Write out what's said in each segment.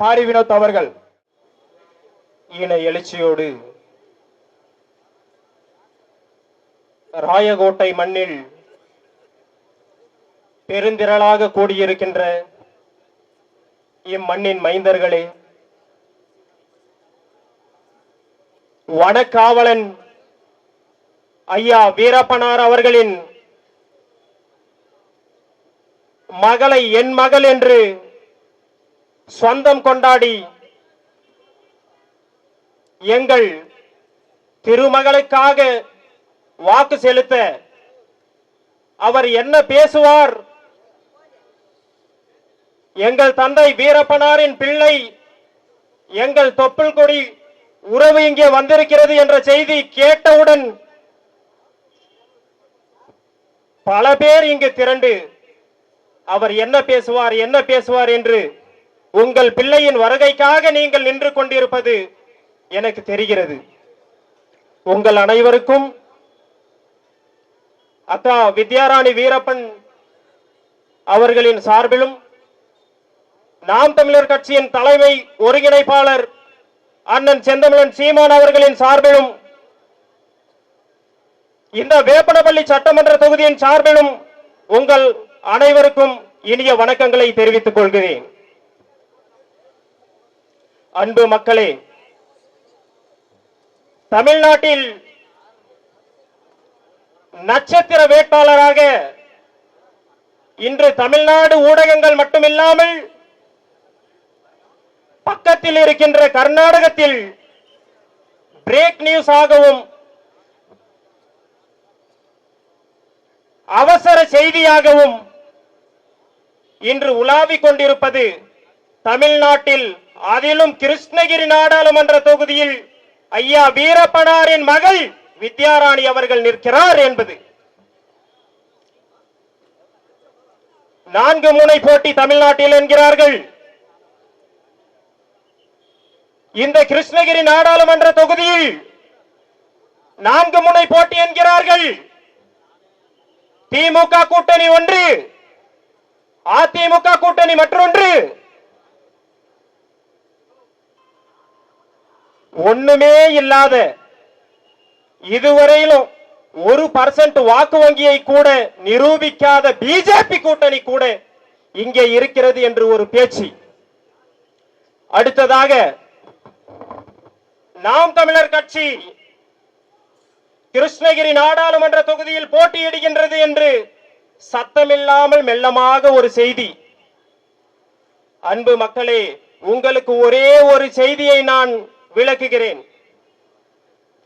பாரி வினோத் அவர்கள் ஈன எழுச்சியோடு ராயகோட்டை மண்ணில் பெருந்திரளாக கூடியிருக்கின்ற இம்மண்ணின் மைந்தர்களே வனக்காவலன் ஐயா வீரப்பனார் அவர்களின் மகளை என் மகள் என்று சொந்தம் கொண்டாடி எங்கள் திருமகளுக்காக வாக்கு செலுத்த அவர் என்ன பேசுவார்? எங்கள் தந்தை வீரப்பனாரின் பிள்ளை எங்கள் தொப்புள் கொடி உறவு இங்கே வந்திருக்கிறது என்ற செய்தி கேட்டவுடன் பல பேர் இங்கு திரண்டு அவர் என்ன பேசுவார் என்ன பேசுவார்? என்று உங்கள் பிள்ளையின் வருகைக்காக நீங்கள் நின்று கொண்டிருப்பது எனக்கு தெரிகிறது. உங்கள் அனைவருக்கும் அத்தா வித்யாராணி வீரப்பன் அவர்களின் சார்பிலும் நாம் தமிழர் கட்சியின் தலைமை ஒருங்கிணைப்பாளர் அண்ணன் செந்தமிழன் சீமான் அவர்களின் சார்பிலும் இந்த வேப்பனப்பள்ளி சட்டமன்ற தொகுதியின் சார்பிலும் உங்கள் அனைவருக்கும் இனிய வணக்கங்களை தெரிவித்துக் கொள்கிறேன். அன்பு மக்களே தமிழ்நாட்டில் நட்சத்திர வேட்பாளராக இன்று தமிழ்நாடு ஊடகங்கள் மட்டுமில்லாமல் பக்கத்தில் இருக்கின்ற கர்நாடகத்தில் பிரேக் நியூஸ் ஆகவும் அவசர செய்தியாகவும் இன்று உலாவிக் கொண்டிருப்பது தமிழ்நாட்டில் அதிலும் கிருஷ்ணகிரி நாடாளுமன்ற தொகுதியில் ஐயா வீரப்பனாரின் மகள் வித்யாராணி அவர்கள் நிற்கிறார் என்பது. நான்கு முனை போட்டி தமிழ்நாட்டில் என்கிறார்கள். இந்த கிருஷ்ணகிரி நாடாளுமன்ற தொகுதியில் நான்கு முனை போட்டி என்கிறார்கள். திமுக கூட்டணி ஒன்று அதிமுக கூட்டணி மற்றொன்று ஒண்ணுமே இல்லாத இதுவரையிலும் ஒரு பர்சன்ட் வாக்கு வங்கியை கூட நிரூபிக்காத பிஜேபி கூட்டணி கூட இங்கே இருக்கிறது என்று ஒரு பேச்சு. அடுத்ததாக நாம் தமிழர் கட்சி கிருஷ்ணகிரி நாடாளுமன்ற தொகுதியில் போட்டியிடுகின்றது என்று சத்தமில்லாமல் மெல்லமாக ஒரு செய்தி. அன்பு மக்களே உங்களுக்கு ஒரே ஒரு செய்தியை நான் விளக்குகிறேன்.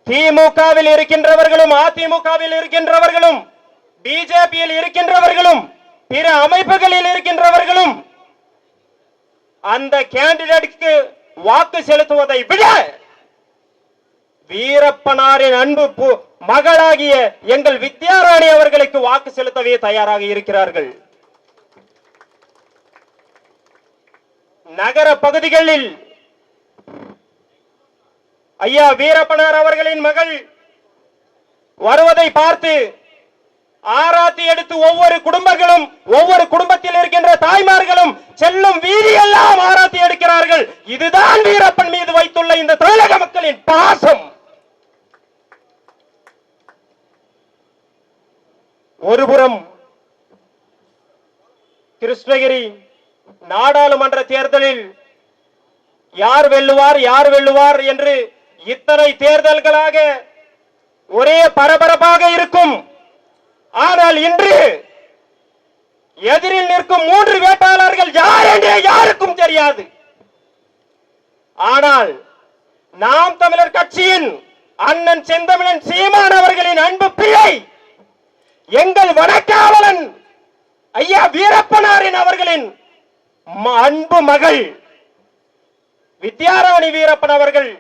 திமுகவில் இருக்கின்றவர்களும் அதிமுகவில் இருக்கின்றவர்களும் பிஜேபியில் இருக்கின்றவர்களும் பிற அமைப்புகளில் இருக்கின்றவர்களும் அந்த கேண்டிடேட்டுக்கு வாக்கு செலுத்துவதை விட வீரப்பனாரின் அன்பு மகளாகிய எங்கள் வித்யாராணி அவர்களுக்கு வாக்கு செலுத்தவே தயாராக இருக்கிறார்கள். நகர பகுதிகளில் ஐயா வீரப்பனார் அவர்களின் மகள் வருவதை பார்த்து ஆராத்தி எடுத்து ஒவ்வொரு குடும்பங்களும் ஒவ்வொரு குடும்பத்தில் இருக்கின்ற தாய்மார்களும் செல்லும் வீதியெல்லாம் ஆராத்தி எடுக்கிறார்கள். இதுதான் வீரப்பன் மீது வைத்துள்ள இந்த தமிழக மக்களின் பாசம். ஒருபுறம் கிருஷ்ணகிரி நாடாளுமன்ற தேர்தலில் யார் வெல்லுவார் யார் வெல்லுவார் என்று இத்தனை தேர்தல்களாக ஒரே பரபரப்பாக இருக்கும். ஆனால் இன்று எதிரில் நிற்கும் மூன்று வேட்பாளர்கள் யார் என்றே யாருக்கும் தெரியாது. ஆனால் நாம் தமிழர் கட்சியின் அண்ணன் செந்தமிழன் சீமான் அவர்களின் அன்பு பிள்ளை எங்கள் வடக்காவலன் ஐயா வீரப்பனாரின் அவர்களின் அன்பு மகள் வித்யாராணி வீரப்பன் அவர்கள்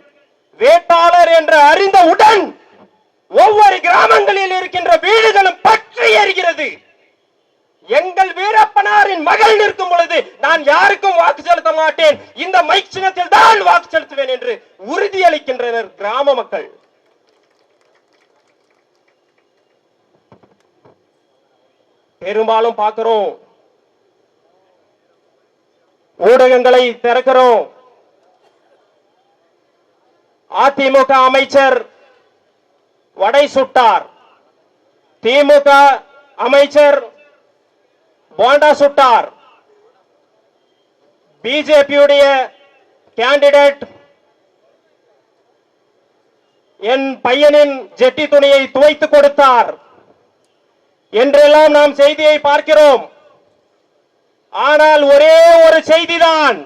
வேட்பாளர் என்று அறிந்தவுடன் ஒவ்வொரு கிராமங்களில் இருக்கின்ற வீடுகளும் பற்றி எறிகிறது எங்கள் வீரப்பனாரின் மகள் நிற்கும் பொழுது நான் யாருக்கும் வாக்கு செலுத்த மாட்டேன். இந்த மைக் சின்னத்தில் தான் வாக்கு செலுத்துவேன் என்று உறுதியளிக்கின்றனர் கிராம மக்கள். பெரும்பாலும் பார்க்கிறோம். ஊடகங்களை திறக்கிறோம். அதிமுக அமைச்சர் வடை சுட்டார். திமுக அமைச்சர் போண்டா சுட்டார். பிஜேபியுடைய கேண்டிடேட் என் பையனின் ஜெட்டி துணியை துவைத்து கொடுத்தார். என்றெல்லாம் நாம் செய்தியை பார்க்கிறோம். ஆனால் ஒரே ஒரு செய்திதான்.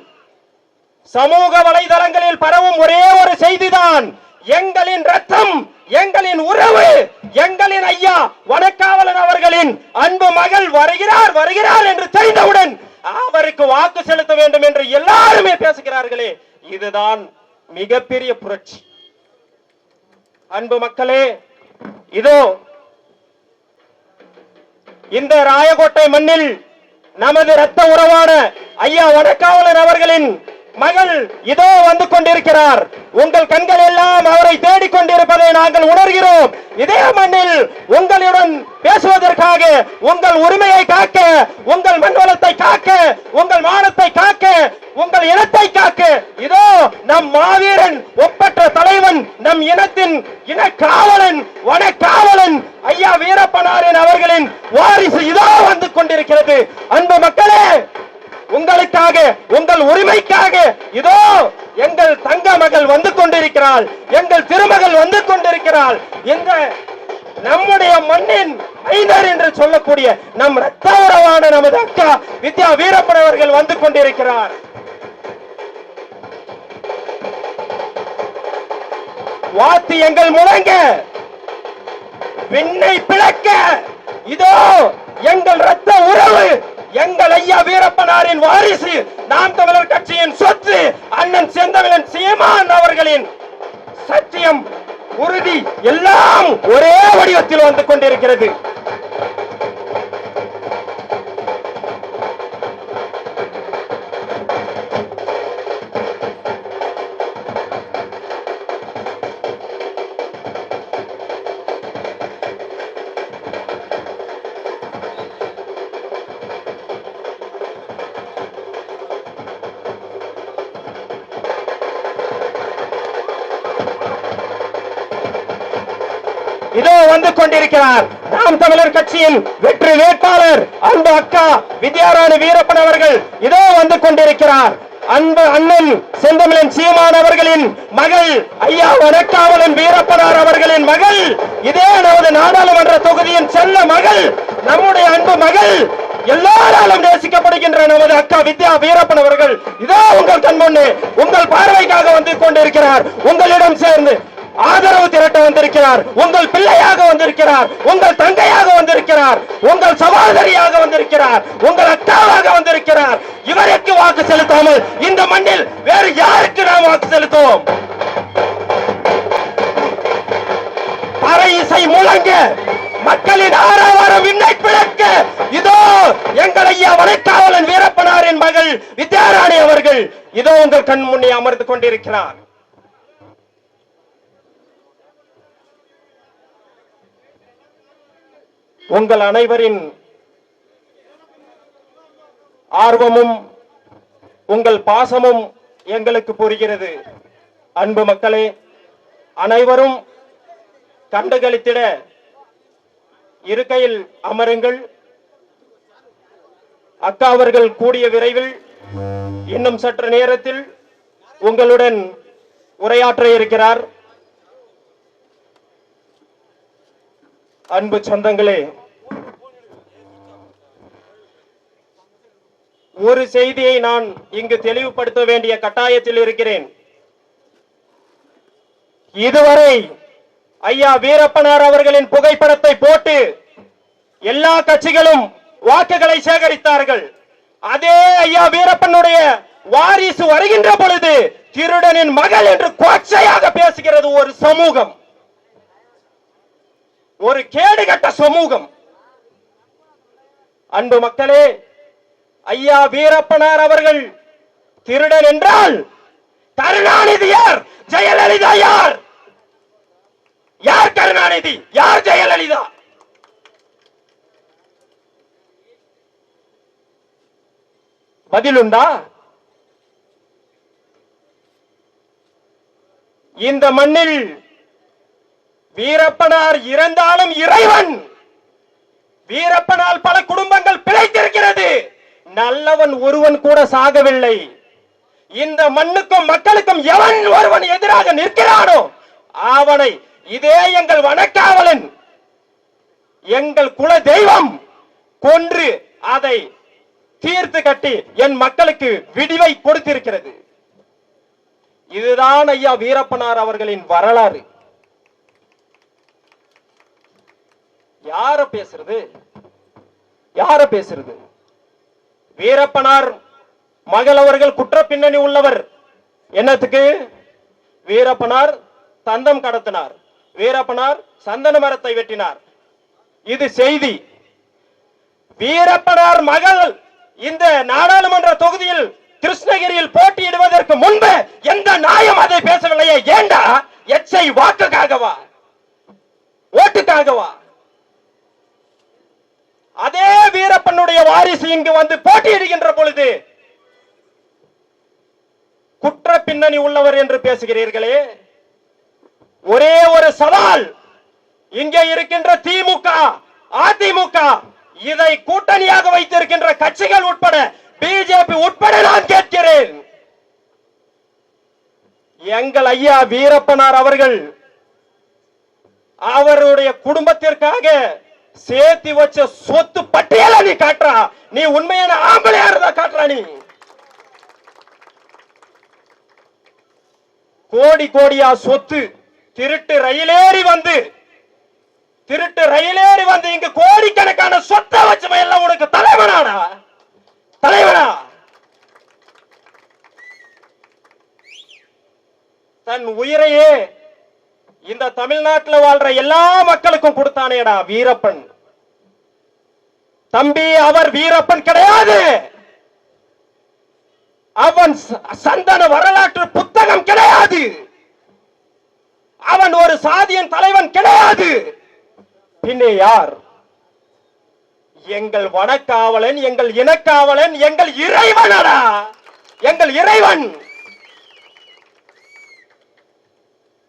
சமூக வலைதளங்களில் பரவும் ஒரே ஒரு செய்திதான். எங்களின் ரத்தம் எங்களின் உறவு எங்களின் ஐயா வனக்காவலன் அவர்களின் அன்பு மகள் வருகிறார் வருகிறார் என்று தெரிந்தவுடன் அவருக்கு வாக்கு செலுத்த வேண்டும் என்று எல்லாருமே பேசுகிறார்களே. இதுதான் மிகப்பெரிய புரட்சி. அன்பு மக்களே இதோ இந்த ராயகோட்டை மண்ணில் நமது இரத்த உறவான ஐயா வடக்காவலர் அவர்களின் மகள் இதோ வந்து கொண்டிருக்கிறார். உங்கள் கண்கள் எல்லாம் அவரை தேடிக் கொண்டிருப்பதை நாங்கள் உணர்கிறோம். இதே மண்ணில் உங்களுடன் பேசுவதற்காக உங்கள் உரிமையை காக்க உங்கள் மண்வளத்தை காக்க உங்கள் மானத்தை காக்க உங்கள் இனத்தை காக்க. இதோ நம் மாவீரன் ஒப்பற்ற தலைவன் நம் இனத்தின் இன காவலன் வன காவலன் ஐயா வீரப்பனாரின் அவர்களின் வாரிசு இதோ வந்து கொண்டிருக்கிறது. அன்பு மக்களே உங்களுக்காக உங்கள் உரிமைக்காக இதோ எங்கள் தங்க மகள் வந்து கொண்டிருக்கிறாள் எங்கள் திருமகள் வந்து கொண்டிருக்கிறாள் எங்க நம்முடைய மண்ணின் மைனர் என்று சொல்லக்கூடிய நம் ரத்த உறவான நமது அக்கா வித்யா வீரப்பன் அவர்கள் வந்து கொண்டிருக்கிறார். வாத்து எங்கள் முழங்க விண்ணை பிளக்க இதோ எங்கள் ரத்த உறவு எங்கள் ஐயா வீரப்பனாரின் வாரிசு நாம் தமிழர் கட்சியின் சொத்து அண்ணன் செந்தமிழன் சீமான் அவர்களின் சத்தியம் உறுதி எல்லாம் ஒரே வடிவத்தில் வந்து கொண்டிருக்கிறது. இருக்கிறார் நாம் தமிழர் கட்சியின் வெற்றி வேட்பாளர் அன்பு அக்கா வித்யாராணி வீரப்பன் அவர்கள் இதோ வந்து கொண்டிருக்கிறார். அன்பு அண்ணன் செந்தமிழன் சீமான் அவர்களின் மகள் ஐயா வடக்காவலன் வீரப்பனார் அவர்களின் மகள் இதே நமது நாடாளுமன்ற தொகுதியின் செல்ல மகள் நம்முடைய அன்பு மகள் எல்லாராலும் நேசிக்கப்படுகின்ற நமது அக்கா வித்யா வீரப்பன் அவர்கள் இதோ உங்கள் கண் உங்கள் பார்வைக்காக வந்து கொண்டிருக்கிறார். உங்களிடம் சேர்ந்து ஆதரவு திரட்ட வந்திருக்கிறார். உங்கள் பிள்ளையாக வந்திருக்கிறார். உங்கள் தங்கையாக வந்திருக்கிறார். உங்கள் சகோதரியாக வந்திருக்கிறார். உங்கள் அக்காவாக வந்திருக்கிறார். இவருக்கு வாக்கு செலுத்தாமல் இந்த மண்ணில் வேறு யாருக்கு நாம் வாக்கு செலுத்துவோம்? பறை இசை முழங்க மக்களின் ஆரவாரம் விண்ணை பிளக்க. இதோ எங்கள் ஐயா வனைக்காவலன் வீரப்பனாரின் மகள் வித்யாராணி அவர்கள். இதோ உங்கள் கண் முன்னே அமர்ந்து கொண்டிருக்கிறார். உங்கள் அனைவரின் ஆர்வமும் உங்கள் பாசமும் எங்களுக்கு புரிகிறது. அன்பு மக்களே அனைவரும் கண்டுகளித்திட இருக்கையில் அமருங்கள். அக்கா அவர்கள் கூடிய விரைவில் இன்னும் சற்று நேரத்தில் உங்களுடன் உரையாற்ற இருக்கிறார். அன்பு சொந்தங்களே ஒரு செய்தியை நான் இங்கு தெளிவுபடுத்த வேண்டிய கட்டாயத்தில் இருக்கிறேன். இதுவரை ஐயா வீரப்பனார் அவர்களின் புகைப்படத்தை போட்டு எல்லா கட்சிகளும் வாக்குகளை சேகரித்தார்கள். அதே ஐயா வீரப்பனுடைய வாரிசு வருகின்ற பொழுது திருடனின் மகள் என்று கொச்சையாக பேசுகிறது ஒரு சமூகம். ஒரு கேடுகட்ட சமூகம். அன்பு மக்களே ஐயா வீரப்பனார் அவர்கள் திருடன் என்றால் கருணாநிதி யார் ஜெயலலிதா யார்? யார் கருணாநிதி? யார் ஜெயலலிதா? பதிலுண்டா? இந்த மண்ணில் வீரப்பனார் இறந்தாலும் இறைவன். வீரப்பனால் பல குடும்பங்கள் பிழைத்திருக்கிறது. நல்லவன் ஒருவன் கூட சாகவில்லை. இந்த மண்ணுக்கும் மக்களுக்கும் எவன் ஒருவன் எதிராக நிற்கிறானோ அவனை இதே எங்கள் வனக்காவலன் எங்கள் குல தெய்வம் கொன்று அதை தீர்த்து கட்டி என் மக்களுக்கு விடிவை கொடுத்திருக்கிறது. இதுதான் ஐயா வீரப்பனார் அவர்களின் வரலாறு. யார பேசுறது? யார பேசுறது? வீரப்பனார் மகள் அவர்கள் குற்ற பின்னணி உள்ளவர். என்னத்துக்கு? வீரப்பனார் தந்தம் கடத்தினார். வீரப்பனார் சந்தன மரத்தை வெட்டினார். இது செய்தி. வீரப்பனார் மகள் இந்த நாடாளுமன்ற தொகுதியில் கிருஷ்ணகிரியில் போட்டியிடுவதற்கு முன்பு எந்த நாயம் அதை பேசவில்லையே. ஏண்டா? எச்சை வாக்குக்காகவா? ஓட்டுக்காகவா? அதே வீரப்பனுடைய வாரிசு இங்கு வந்து போட்டியிடுகின்ற பொழுது குற்ற பின்னணி உள்ளவர் என்று பேசுகிறீர்களே ஒரே ஒரு சவால் இங்கே இருக்கின்ற திமுக அதிமுக இதை கூட்டணியாக வைத்திருக்கின்ற கட்சிகள் உட்பட பிஜேபி உட்பட நான் கேட்கிறேன். எங்கள் ஐயா வீரப்பனார் அவர்கள் அவருடைய குடும்பத்திற்காக சேர்த்து வச்ச சொத்து பட்டியல நீ காட்டுறா. நீ உண்மையான ஆம்பளையா இருந்தா காட்டுறா நீ? கோடி கோடியா சொத்து திருட்டு ரயிலேறி வந்து திருட்டு ரயிலேறி வந்து இங்க கோடிக்கணக்கான சொத்தை வச்சவன் எல்லாம் உனக்கு தலைவனாடா. தலைவனா? தன் உயிரையே இந்த தமிழ்நாட்டுல வாழ்ற எல்லா மக்களுக்கும் கொடுத்தானேடா வீரப்பன். தம்பி அவர் வீரப்பன் கிடையாது. அவன் ச- சந்தன வரலாற்று புத்தகம் கிடையாது. அவன் ஒரு சாதியின் தலைவன் கிடையாது. பின்னே யார்? எங்கள் வனக்காவலன் எங்கள் இனக்காவலன் எங்கள் இறைவனடா. எங்கள் இறைவன்.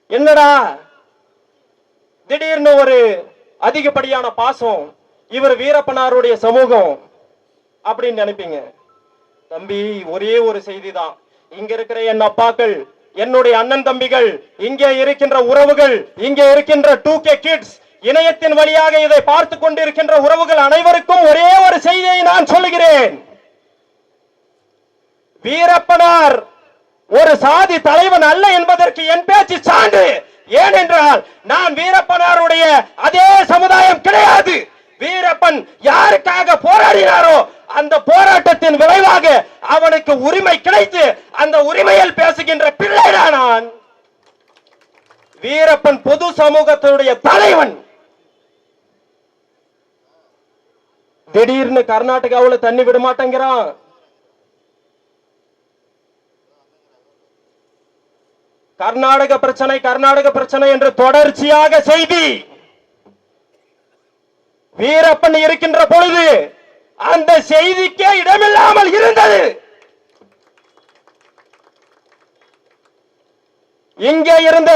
என்னடா? திடீர்னு ஒரு அதிகப்படியான பாசம் இவர் வீரப்பனாருடைய சமூகம் அப்படின்னு நினைப்பீங்க. தம்பி ஒரே ஒரு செய்தி தான் இங்க இருக்கிற என் அப்பாக்கள் என்னுடைய அண்ணன் தம்பிகள் இங்கே இருக்கின்ற உறவுகள் இங்கே இருக்கின்ற டூ கே கிட்ஸ் இணையத்தின் வழியாக இதை பார்த்து கொண்டிருக்கின்ற உறவுகள் அனைவருக்கும் ஒரே ஒரு செய்தியை நான் சொல்லுகிறேன். வீரப்பனார் ஒரு சாதி தலைவன் அல்ல என்பதற்கு என் பேச்சு சான்று. ஏனென்றால் நான் வீரப்பனாருடைய அதே சமுதாயம் கிடையாது. வீரப்பன் யாருக்காக போராடினாரோ அந்த போராட்டத்தின் விளைவாக அவனுக்கு உரிமை கிடைத்து அந்த உரிமையில் பேசுகின்ற பிள்ளைடா நான். வீரப்பன் பொது சமூகத்தினுடைய தலைவன். திடீர்னு கர்நாடகாவில் தண்ணி விட மாட்டேங்கிறான். கர்நாடக பிரச்சனை கர்நாடக பிரச்சனை என்று தொடர்ச்சியாக செய்தி. வீரப்பன் இருக்கின்ற பொழுது அந்த செய்திக்கே இடமில்லாமல் இருந்தது. இங்கே இருந்த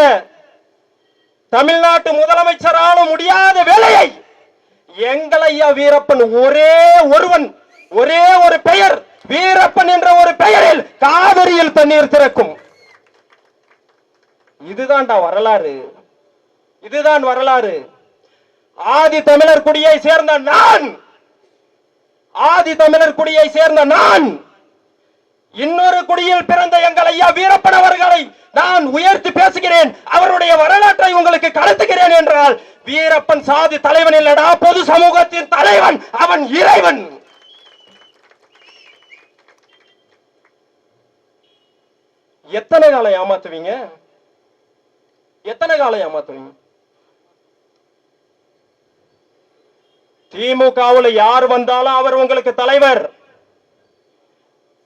தமிழ்நாட்டு முதலமைச்சரால முடியாத வேலையை எங்களையா வீரப்பன் ஒரே ஒருவன் ஒரே ஒரு பெயர் வீரப்பன் என்ற ஒரு பெயரில் காவிரியில் தண்ணீர் திறக்கும். இதுதான்டா வரலாறு. இதுதான் வரலாறு. ஆதி தமிழர் குடியை சேர்ந்த நான்! ஆதி தமிழர் குடியை சேர்ந்த நான்! இன்னொரு குடியில் பிறந்த எங்கள் ஐயா வீரப்பன் அவர்களை நான் உயர்த்தி பேசுகிறேன். அவருடைய வரலாற்றை உங்களுக்கு கடத்துகிறேன் என்றால் வீரப்பன் சாதி தலைவன் இல்லடா பொது சமூகத்தின் தலைவன் அவன் இறைவன்! எத்தனை நாளை ஏமாத்துவீங்க? எத்தனை காலம் ஏமாத்துவீங்க திமுகவுல யார் வந்தாலும் அவர் உங்களுக்கு தலைவர்.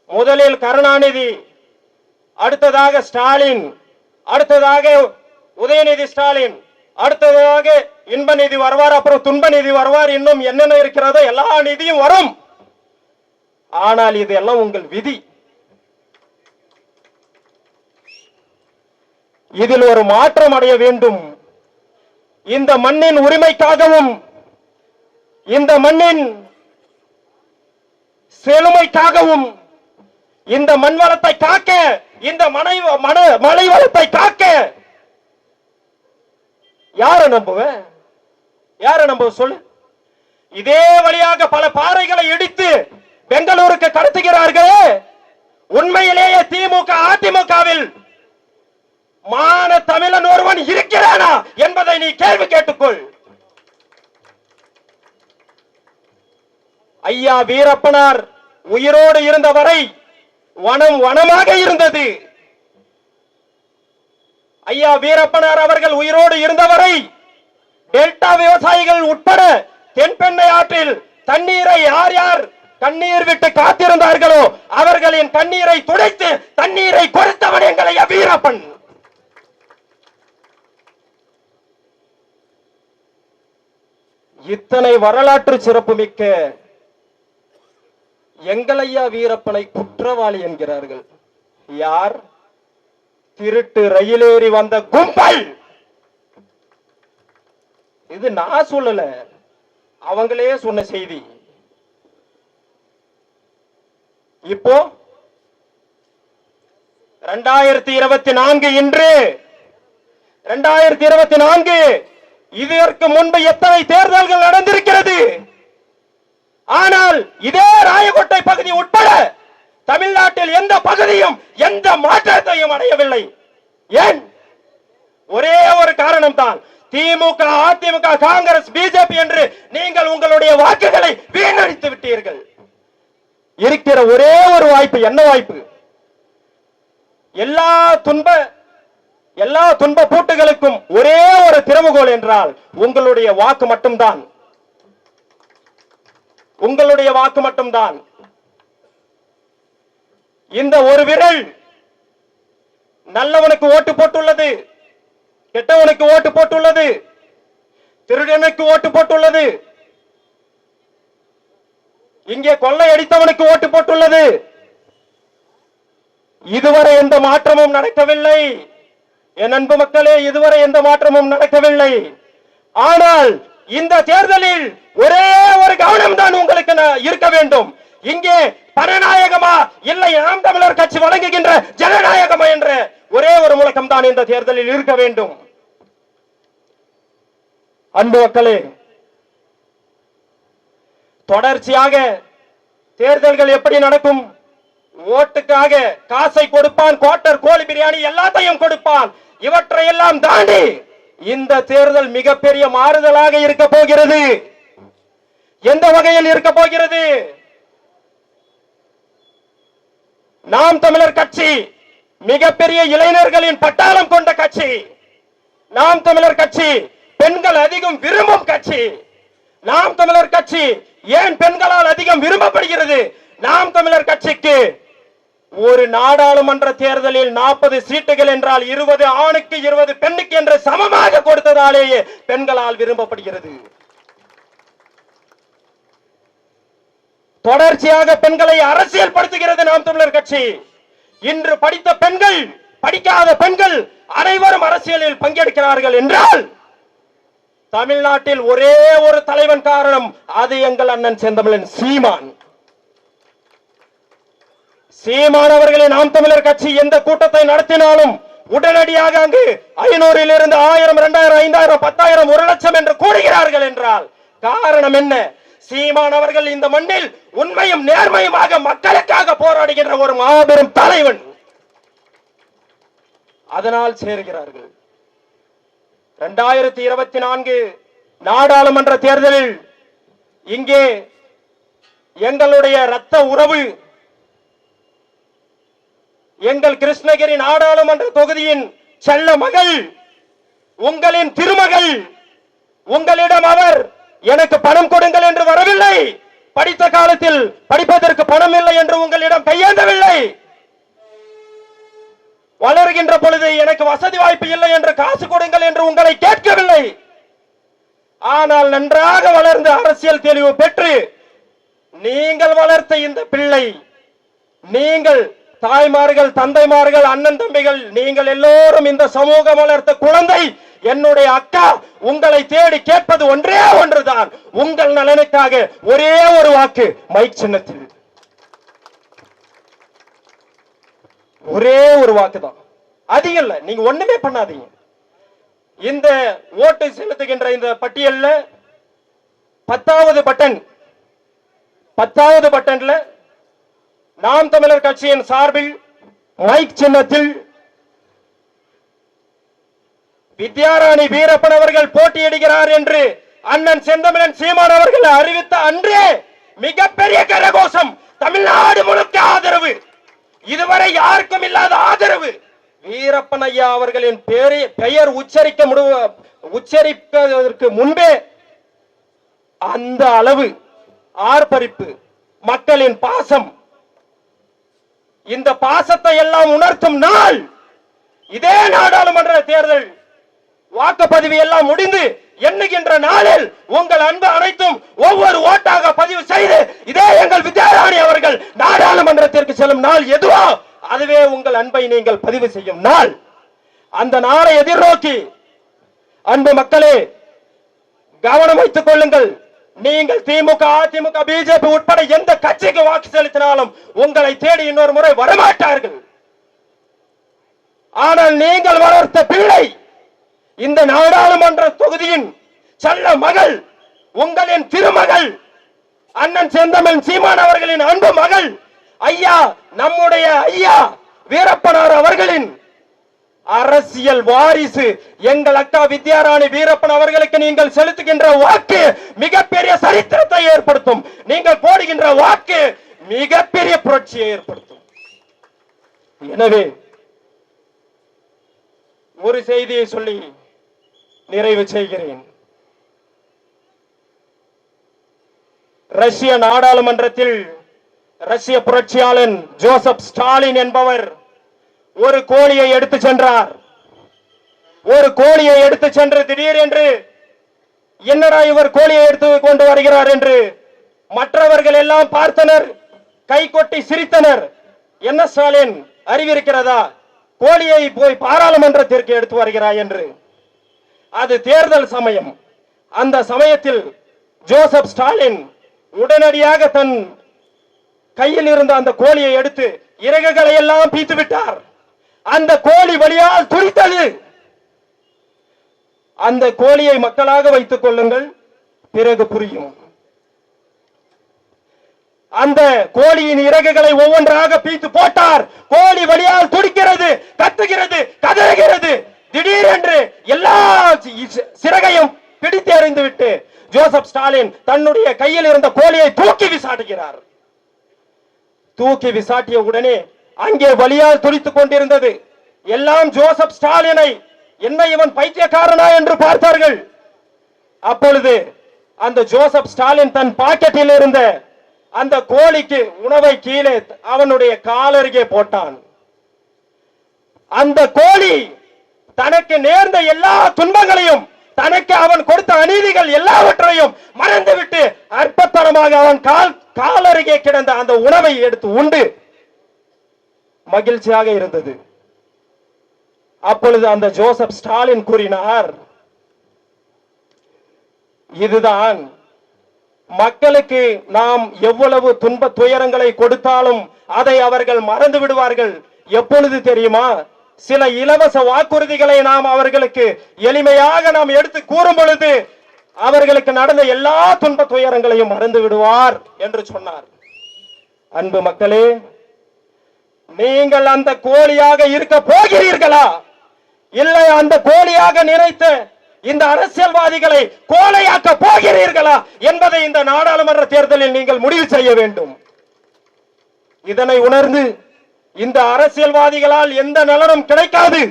முதலில் கருணாநிதி அடுத்ததாக ஸ்டாலின் அடுத்ததாக உதயநிதி ஸ்டாலின் அடுத்ததாக இன்ப நிதி வருவார் அப்புறம் துன்ப நிதி வருவார் இன்னும் என்னென்ன இருக்கிறதோ எல்லா நிதியும் வரும். ஆனால் இது எல்லாம் உங்கள் விதி. இதில் ஒரு மாற்றம் அடைய வேண்டும். இந்த மண்ணின் உரிமைக்காகவும் இந்த மண்ணின் செழுமைக்காகவும் இந்த மண் வளத்தை காக்க இந்த மனை மன மலை வளத்தை காக்க யார நம்புவ? யார நம்புவ சொல்லு? இதே வழியாக பல பாறைகளை இடித்து பெங்களூருக்கு கடத்துகிறார்களே. உண்மையிலேயே திமுக அதிமுகவில் மான தமிழன் ஒருவன் இருக்கிறானா என்பதை நீ கேள்வி கேட்டுக்கொள். ஐயா வீரப்பனார் உயிரோடு இருந்தவரை வனம் வனமாக இருந்தது. ஐயா வீரப்பனார் அவர்கள் உயிரோடு இருந்தவரை டெல்டா விவசாயிகள் உட்பட தென்பெண்ணை ஆற்றில் தண்ணீரை யார் யார் கண்ணீர் விட்டு காத்திருந்தார்களோ அவர்களின் கண்ணீரை துடைத்து தண்ணீரை கொடுத்தவன் எங்களைய வீரப்பன். இத்தனை வரலாற்று சிறப்புமிக்க எங்களையா வீரப்பனை குற்றவாளி என்கிறார்கள். யார்? திருட்டு ரயிலேறி வந்த கும்பல்! இது நான் சொல்லல. அவங்களே சொன்ன செய்தி. இப்போ ரெண்டாயிரத்தி இருபத்தி நான்கு இன்று ரெண்டாயிரத்தி இருபத்தி நான்கு இதற்கு முன்பு எத்தனை தேர்தல்கள் நடந்திருக்கிறது? ஆனால் இதே ராயக்கோட்டை பகுதி உட்பட தமிழ்நாட்டில் எந்த பகுதியும் எந்த மாற்றத்தையும் அடையவில்லை. ஏன்? ஒரே ஒரு காரணம் தான் திமுக அதிமுக காங்கிரஸ் பிஜேபி என்று நீங்கள் உங்களுடைய வாக்குகளை வீணடித்து விட்டீர்கள். இருக்கிற ஒரே ஒரு வாய்ப்பு என்ன வாய்ப்பு? எல்லா துன்ப எல்லா துன்ப பூட்டுகளுக்கும் ஒரே ஒரு திறவுகோல் என்றால் உங்களுடைய வாக்கு மட்டும்தான். உங்களுடைய வாக்கு மட்டும்தான். இந்த ஒரு விரல் நல்லவனுக்கு ஓட்டு போட்டுள்ளது கெட்டவனுக்கு ஓட்டு போட்டுள்ளது திருடனுக்கு ஓட்டு போட்டுள்ளது இங்கே கொள்ளை அடித்தவனுக்கு ஓட்டு போட்டுள்ளது. இதுவரை எந்த மாற்றமும் நடக்கவில்லை. என் அன்பு மக்களே இதுவரை எந்த மாற்றமும் நடக்கவில்லை. ஆனால் இந்த தேர்தலில் ஒரே ஒரு கவனம் தான் உங்களுக்கு இருக்க வேண்டும். இங்கே பரநாயகமா இல்லை நாம் தமிழர் கட்சி வழங்குகின்ற ஜனநாயகமா என்ற ஒரே ஒரு முழக்கம் தான் இந்த தேர்தலில் இருக்க வேண்டும். அன்பு மக்களே தொடர்ச்சியாக தேர்தல்கள் எப்படி நடக்கும்? ஓட்டுக்காக காசை கொடுப்பான் குவார்டர் கோழி பிரியாணி எல்லாத்தையும் கொடுப்பான். இவற்றை எல்லாம் தாண்டி இந்த தேர்தல் மிகப்பெரிய மாறுதலாக இருக்க போகிறது. எந்த வகையில் இருக்க போகிறது? நாம் தமிழர் கட்சி மிகப்பெரிய இளைஞர்களின் பட்டாளம் கொண்ட கட்சி. நாம் தமிழர் கட்சி பெண்கள் அதிகம் விரும்பும் கட்சி. நாம் தமிழர் கட்சி ஏன் பெண்களால் அதிகம் விரும்பப்படுகிறது? நாம் தமிழர் கட்சிக்கு ஒரு நாடாளுமன்ற தேர்தலில் நாற்பது சீட்டுகள் என்றால் இருபது ஆணுக்கு இருபது பெண்ணுக்கு என்று சமமாக கொடுத்ததாலேயே பெண்களால் விரும்பப்படுகிறது. தொடர்ச்சியாக பெண்களை அரசியல் படுத்துகிறது நாம் தமிழர் கட்சி. இன்று படித்த பெண்கள் படிக்காத பெண்கள் அனைவரும் அரசியலில் பங்கெடுக்கிறார்கள் என்றால் தமிழ்நாட்டில் ஒரே ஒரு தலைவன் காரணம் அது எங்கள் அண்ணன் செந்தமிழன் சீமான். சீமானவர்களை நாம் தமிழர் கட்சி எந்த கூட்டத்தை நடத்தினாலும் உடனடியாக அங்கு ஐநூறில் இருந்து ஆயிரம் இரண்டாயிரம் ஐந்தாயிரம் பத்தாயிரம் ஒரு லட்சம் என்று கூடுகிறார்கள் என்றால் காரணம் என்ன? சீமானவர்கள் இந்த மண்ணில் உண்மையும் நேர்மையுமாக மக்களுக்காக போராடுகின்ற ஒரு மாபெரும் தலைவன். அதனால் சேர்கிறார்கள். இரண்டாயிரத்தி இருபத்தி நான்கு நாடாளுமன்ற தேர்தலில் இங்கே எங்களுடைய இரத்த உறவு எங்கள் கிருஷ்ணகிரி நாடாளுமன்ற தொகுதியின் செல்ல மகள் உங்களின் திருமகள் உங்களிடம் அவர் எனக்கு பணம் கொடுங்கள் என்று வரவில்லை. படித்த காலத்தில் படிப்பதற்கு பணம் இல்லை என்று உங்களிடம் கையேந்தவில்லை. வளர்கின்ற பொழுது எனக்கு வசதி வாய்ப்பு இல்லை என்று காசு கொடுங்கள் என்று உங்களை கேட்கவில்லை. ஆனால் நன்றாக வளர்ந்து அரசியல் தெளிவு பெற்று நீங்கள் வளர்த்த இந்த பிள்ளை நீங்கள் தாய்மார்கள் தந்தைமார்கள் அண்ணன் தம்பிகள் நீங்கள் எல்லோரும் இந்த சமூகம் வளர்த்த குழந்தை என்னுடைய அக்கா உங்களை தேடி கேட்பது ஒன்றே ஒன்றுதான். உங்கள் நலனுக்காக ஒரே ஒரு வாக்கு மைக் சின்னத்தில். ஒரே ஒரு வாக்கு தான் அது இல்ல நீங்க ஒண்ணுமே பண்ணாதீங்க. இந்த ஓட்டு செலுத்துகின்ற இந்த பட்டியல்ல பத்தாவது பட்டன் பத்தாவது பட்டன்ல நாம் தமிழர் கட்சியின் சார்பில் மைக் சின்னத்தில் வித்யாராணி வீரப்பன் அவர்கள் போட்டியிடுகிறார் என்று அண்ணன் செந்தமிழன் சீமான் அவர்கள் அறிவித்த அன்றே மிகப்பெரிய கரகோஷம். தமிழ்நாடு முழுக்க ஆதரவு. இதுவரை யாருக்கும் இல்லாத ஆதரவு. வீரப்பன் ஐயா அவர்களின் பேரை பெயர் உச்சரிக்க முடி உச்சரிப்பதற்கு முன்பே அந்த அளவு ஆர்ப்பரிப்பு மக்களின் பாசம் இந்த பாசத்தை எல்லாம் உணர்த்தும் நாள். இதே நாடாளுமன்ற தேர்தல். வாக்குப்பதிவு எல்லாம் முடிந்து எண்ணுகின்ற நாளில் உங்கள் அன்பு அனைத்தும் ஒவ்வொரு ஓட்டாக பதிவு செய்து இதே எங்கள் வித்யாராணி அவர்கள் நாடாளுமன்றத்திற்கு செல்லும் நாள் எதுவோ அதுவே உங்கள் அன்பை நீங்கள் பதிவு செய்யும் நாள். அந்த நாளை எதிர்நோக்கி அன்பு மக்களே கவனம் வைத்துக் கொள்ளுங்கள். நீங்கள் திமுக அதிமுக பிஜேபி உட்பட எந்த கட்சிக்கு வாக்கு செலுத்தினாலும் உங்களை தேடி இன்னொரு முறை வரமாட்டார்கள். ஆனால் நீங்கள் வளர்த்த பிள்ளை இந்த நாடாளுமன்ற தொகுதியின் செல்ல மகள் உங்களின் திருமகள் அண்ணன் செந்தமிழ் சீமான் அவர்களின் அன்பு மகள் ஐயா நம்முடைய ஐயா வீரப்பனார் அவர்களின் அரசியல் வாரிசு. எங்கள் அக்கா வித்யாராணி வீரப்பன் அவர்களுக்கு நீங்கள் செலுத்துகின்ற வாக்கு மிகப்பெரிய சரித்திரத்தை ஏற்படுத்தும். நீங்கள் போடுகின்ற வாக்கு மிகப்பெரிய புரட்சியை ஏற்படுத்தும். எனவே ஒரு செய்தியை சொல்லி நிறைவு செய்கிறேன். ரஷ்ய நாடாளுமன்றத்தில் ரஷ்ய புரட்சியாளன் ஜோசப் ஸ்டாலின் என்பவர் ஒரு கோழியை எடுத்து சென்றார். ஒரு கோழியை எடுத்து சென்று திடீரென்று என்னடா இவர் கோழியை எடுத்து கொண்டு வருகிறார் என்று மற்றவர்கள் எல்லாம் பார்த்தனர் கை கொட்டி சிரித்தனர். என்ன ஸ்டாலின் அறிவிருக்கிறதா கோழியை போய் பாராளுமன்றத்திற்கு எடுத்து வருகிறாய் என்று. அது தேர்தல் சமயம். அந்த சமயத்தில் ஜோசப் ஸ்டாலின் உடனடியாக தன் கையில் இருந்த அந்த கோழியை எடுத்து இறகுகளை எல்லாம் பீத்து விட்டார். அந்த கோழி வழியால் துடித்தது அந்த கோழியை மக்களாக வைத்துக் கொள்ளுங்கள். பிறகு புரியும். அந்த கோழியின் இறகுகளை ஒவ்வொன்றாக பீத்து போட்டார். கோழி வழியால் துடிக்கிறது கத்துகிறது கதறுகிறது. திடீரென்று எல்லா சிறகையும் பிடித்து எறிந்து விட்டு ஜோசப் ஸ்டாலின் தன்னுடைய கையில் இருந்த கோழியை தூக்கி விசாட்டுகிறார். தூக்கி விசாட்டிய உடனே அங்கே வழியால் துடித்துக் கொண்டிருந்தது. எல்லாம் ஜோசப் ஸ்டாலினை என்ன இவன் பைத்தியக்காரனா என்று பார்த்தார்கள். அப்பொழுது அந்த ஜோசப் ஸ்டாலின் தன் பாக்கெட்டில் இருந்த அந்த கோழிக்கு உணவை கீழே அவனுடைய காலருகே போட்டான். அந்த கோழி தனக்கு நேர்ந்த எல்லா துன்பங்களையும் தனக்கு அவன் கொடுத்த அநீதிகள் எல்லாவற்றையும் மறந்துவிட்டு அற்பத்தனமாக அவன் கால் காலருகே கிடந்த அந்த உணவை எடுத்து உண்டு. மகிழ்ச்சியாக இருந்தது. அப்பொழுது அந்த ஜோசப் ஸ்டாலின் கூறினார் இதுதான் மக்களுக்கு நாம் எவ்வளவு துன்ப துயரங்களை கொடுத்தாலும் அதை அவர்கள் மறந்து விடுவார்கள். எப்பொழுது தெரியுமா? சில இலவச வாக்குறுதிகளை நாம் அவர்களுக்கு எளிமையாக நாம் எடுத்து கூறும் பொழுது அவர்களுக்கு நடந்த எல்லா துன்ப துயரங்களையும் மறந்து விடுவார் என்று சொன்னார். அன்பு மக்களே நீங்கள் அந்த கோழியாக இருக்க போகிறீர்களா? இல்லை அந்த கோழியாக நினைத்த இந்த அரசியல்வாதிகளை கோழையாக்க போகிறீர்களா என்பதை இந்த நாடாளுமன்ற தேர்தலில் நீங்கள் முடிவு செய்ய வேண்டும். இதனை உணர்ந்து இந்த அரசியல்வாதிகளால் எந்த நலனும் கிடைக்காது.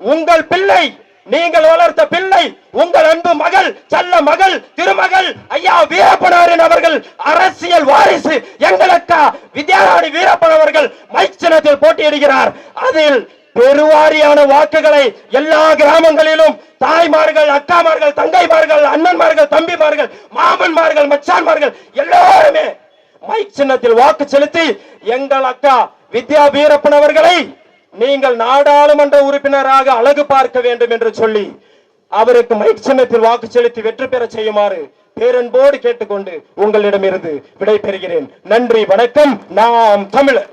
உங்கள் பிள்ளை நீங்கள் வளர்த்த பிள்ளை உங்கள் அன்பு மகள் செல்ல மகள் திருமகள் ஐயா வீரப்பனாரின் அவர்கள் அரசியல் வாரிசு எங்களுக்கா வித்யாராணி வீரப்பன் அவர்கள் மைக் சின்னத்தில் போட்டியிடுகிறார். அதில் பெருவாரியான வாக்குகளை எல்லா கிராமங்களிலும் தாய்மார்கள் அக்காமார்கள் தங்கைமார்கள் அண்ணன்மார்கள் தம்பிமார்கள் மாமன்மார்கள் மச்சான்மார்கள் எல்லாருமே மைக் சின்னத்தில் வாக்கு செலுத்தி எங்கள் அக்கா வித்யா வீரப்பன் அவர்களை நீங்கள் நாடாளுமன்ற உறுப்பினராக அழகு பார்க்க வேண்டும் என்று சொல்லி அவருக்கு மைக் சின்னத்தில் வாக்கு செலுத்தி வெற்றி பெற செய்யுமாறு பேரன்போடு கேட்டுக்கொண்டு உங்களிடமிருந்து விடைபெறுகிறேன். நன்றி வணக்கம். நாம் தமிழர்.